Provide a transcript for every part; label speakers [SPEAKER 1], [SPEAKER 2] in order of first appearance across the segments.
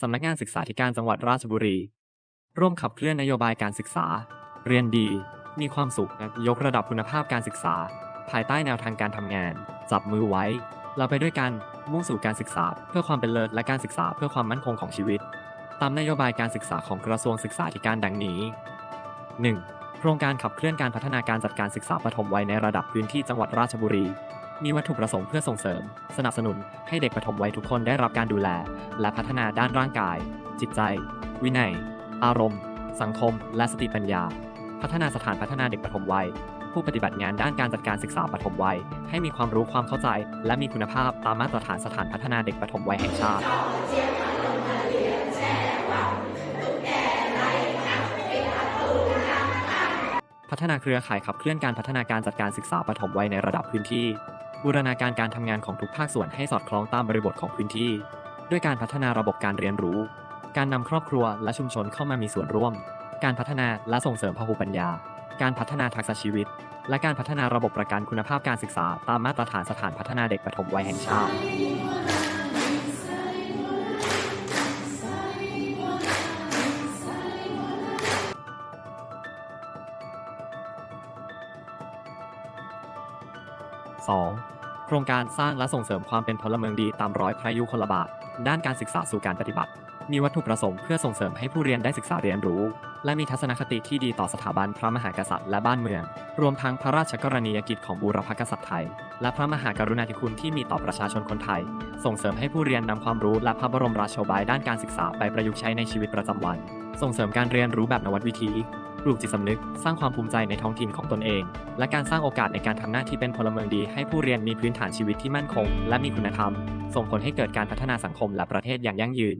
[SPEAKER 1] สำนักงานศึกษาธิการจังหวัดราชบุรี ร่วมขับเคลื่อนนโยบายการศึกษา เรียนดี มีความสุขและยกระดับคุณภาพการศึกษา ภายใต้แนวทางการทำงาน จับมือไว้ เราไปด้วยกันมุ่งสู่การศึกษา เพื่อความเป็นเลิศและการศึกษาเพื่อความมั่นคงของชีวิต ตามนโยบายการศึกษาของกระทรวงศึกษาธิการดังนี้ 1. โครงการขับเคลื่อนการพัฒนาการจัดการศึกษาปฐมวัยในระดับพื้นที่จังหวัดราชบุรี มีวัตถุประสงค์เพื่อส่งเสริม สนับสนุนให้เด็กปฐมวัยทุกคนได้รับการดูแล และพัฒนาด้านร่างกาย จิตใจ วินัย อารมณ์ สังคม และสติปัญญา พัฒนาสถานพัฒนาเด็กปฐมวัย ผู้ปฏิบัติงานด้านการจัดการศึกษาปฐมวัย ให้มีความรู้ความเข้าใจ และมีคุณภาพตามมาตรฐานสถานพัฒนาเด็กปฐมวัยแห่งชาติพัฒนาเครือข่ายขับเคลื่อนการพัฒนาการจัดการศึกษาปฐมวัยในระดับพื้นที่ บูรณาการการทำงานของทุกภาคส่วนให้สอดคล้องตามบริบทของพื้นที่ ด้วยการพัฒนาระบบการเรียนรู้ การนำครอบครัวและชุมชนเข้ามามีส่วนร่วม การพัฒนาและส่งเสริมพหุปัญญา การพัฒนาทักษะชีวิต และการพัฒนาระบบประกันคุณภาพการศึกษา ตามมาตรฐานสถานพัฒนาเด็กปฐมวัยแห่งชาติ 2. โครงการสร้างและส่งเสริมความเป็นพลเมืองดีตามร้อยพระยุคลบาท ด้านการศึกษาสู่การปฏิบัติ มีวัตถุประสงค์เพื่อส่งเสริมให้ผู้เรียนได้ศึกษาเรียนรู้ และมีทัศนคติที่ดีต่อสถาบันพระมหากษัตริย์และบ้านเมือง รวมทั้งพระราชกรณียกิจของบูรพกษัตริย์ไทย และพระมหากรุณาธิคุณที่มีต่อประชาชนคนไทย ส่งเสริมให้ผู้เรียนนำความรู้และพระบรมราโชบายด้านการศึกษาไปประยุกต์ใช้ในชีวิตประจำวัน ส่งเสริมการเรียนรู้แบบนวัตวิธี ปลูกจิตสำนึก สร้างความภูมิใจในท้องถิ่นของตนเอง และการสร้างโอกาสในการทำหน้าที่เป็นพลเมืองดี ให้ผู้เรียนมีพื้นฐานชีวิตที่มั่นคง และมีคุณธรรม ส่งผลให้เกิดการพัฒนาสังคมและประเทศอย่างยั่งยืน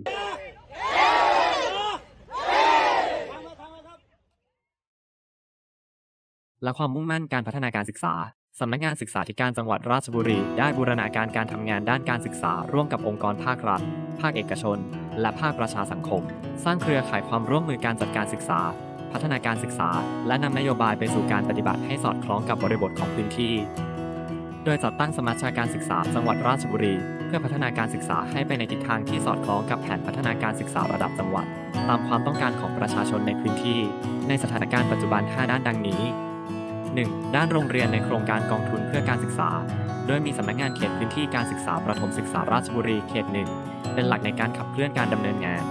[SPEAKER 1] และความมุ่งมั่นการพัฒนาการศึกษา สำนักงานศึกษาธิการจังหวัดราชบุรี ได้บูรณาการการทำงานด้านการศึกษา ร่วมกับองค์กรภาครัฐ ภาคเอกชน และภาคประชาสังคม สร้างเครือข่ายความร่วมมือการจัดการศึกษา พัฒนาการศึกษา และนำนโยบายไปสู่การปฏิบัติให้สอดคล้องกับบริบทของพื้นที่ โดยจัดตั้งสมาชิกการศึกษาจังหวัดราชบุรี เพื่อพัฒนาการศึกษาให้ไปในทิศทางที่สอดคล้องกับแผนพัฒนาการศึกษาระดับจังหวัด ตามความต้องการของประชาชนในพื้นที่ ในสถานการณ์ปัจจุบัน 5 ด้านดังนี้ 1. ด้านโรงเรียนในโครงการกองทุนเพื่อการศึกษา โดยมีสำนักงานเขตพื้นที่การศึกษาประถมศึกษาราชบุรีเขตหนึ่งเป็นหลักในการขับเคลื่อนการดำเนินงาน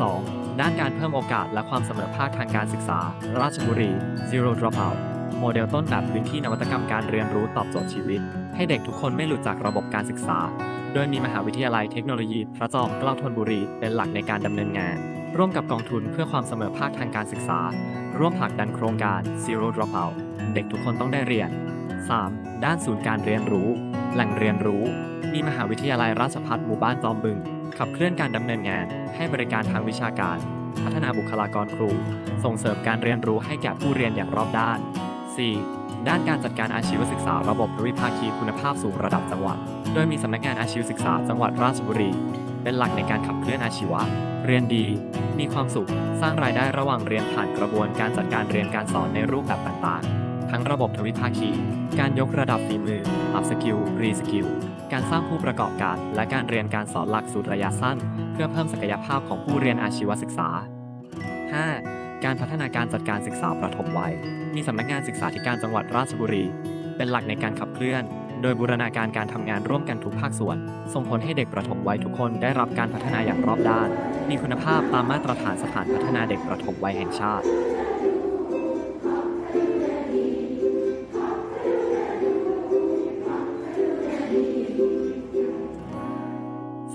[SPEAKER 1] 2. ด้านการเพิ่มโอกาสและความเสมอภาคทางการศึกษา ราชบุรี Zero Dropout โมเดลต้นแบบพื้นที่นวัตกรรมการเรียนรู้ตอบโจทย์ชีวิต ให้เด็กทุกคนไม่หลุดจากระบบการศึกษา โดยมีมหาวิทยาลัยเทคโนโลยี พระจอมเกล้าธนบุรีเป็นหลักในการดำเนินงาน ร่วมกับกองทุนเพื่อความเสมอภาคทางการศึกษา ร่วมผลักดันโครงการ Zero Dropout เด็กทุกคนต้องได้เรียน 3. ด้านศูนย์การเรียนรู้ แหล่งเรียนรู้ มีมหาวิทยาลัยราชภัฏหมู่บ้านจอมบึง ขับเคลื่อนการดำเนินงาน ให้บริการทางวิชาการ พัฒนาบุคลากรครู ส่งเสริมการเรียนรู้ให้แก่ผู้เรียนอย่างรอบด้าน 4. ด้านการจัดการอาชีวศึกษาระบบทวิภาคีคุณภาพสูงระดับจังหวัด โดยมีสำนักงานอาชีวศึกษาจังหวัดราชบุรี เป็นหลักในการขับเคลื่อนอาชีวะ เรียนดี มีความสุข สร้างรายได้ระหว่างเรียนผ่านกระบวนการจัดการเรียนการสอนในรูปแบบต่างๆ ทั้งระบบทวิภาคี การยกระดับฝีมือ อัพสกิล รีสกิล การสร้างผู้ประกอบการ และการเรียนการสอนหลักสูตรระยะสั้น เพื่อเพิ่มศักยภาพของผู้เรียนอาชีวศึกษา 5. การพัฒนาการจัดการศึกษาประถมวัย มีสำนักงานศึกษาธิการจังหวัดราชบุรี เป็นหลักในการขับเคลื่อน โดยบูรณาการการทำงานร่วมกันทุกภาคส่วน ส่งผลให้เด็กประถมวัยทุกคนได้รับการพัฒนาอย่างรอบด้าน มีคุณภาพตามมาตรฐานสถานพัฒนาเด็กประถมวัยแห่งชาติ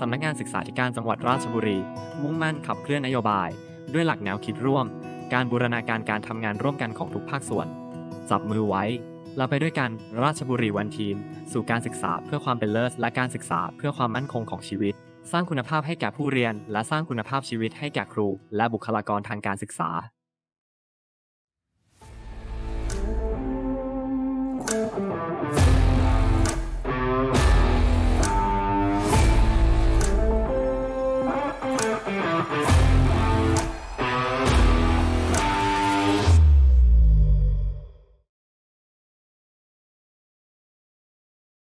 [SPEAKER 1] ำนักงานศึกษาธิการจังหวัดราชบุรี มุ่งมั่นขับเคลื่อนนโยบาย ด้วยหลักแนวคิดร่วม การบูรณาการการทำงานร่วมกันของทุกภาคส่วน จับมือไว้ เราไปด้วยกันราชบุรีวันทีม สู่การศึกษาเพื่อความเป็นเลิศและการศึกษาเพื่อความมั่นคงของชีวิต สร้างคุณภาพให้แก่ผู้เรียน และสร้างคุณภาพชีวิตให้แก่ครู และบุคลากรทางการศึกษา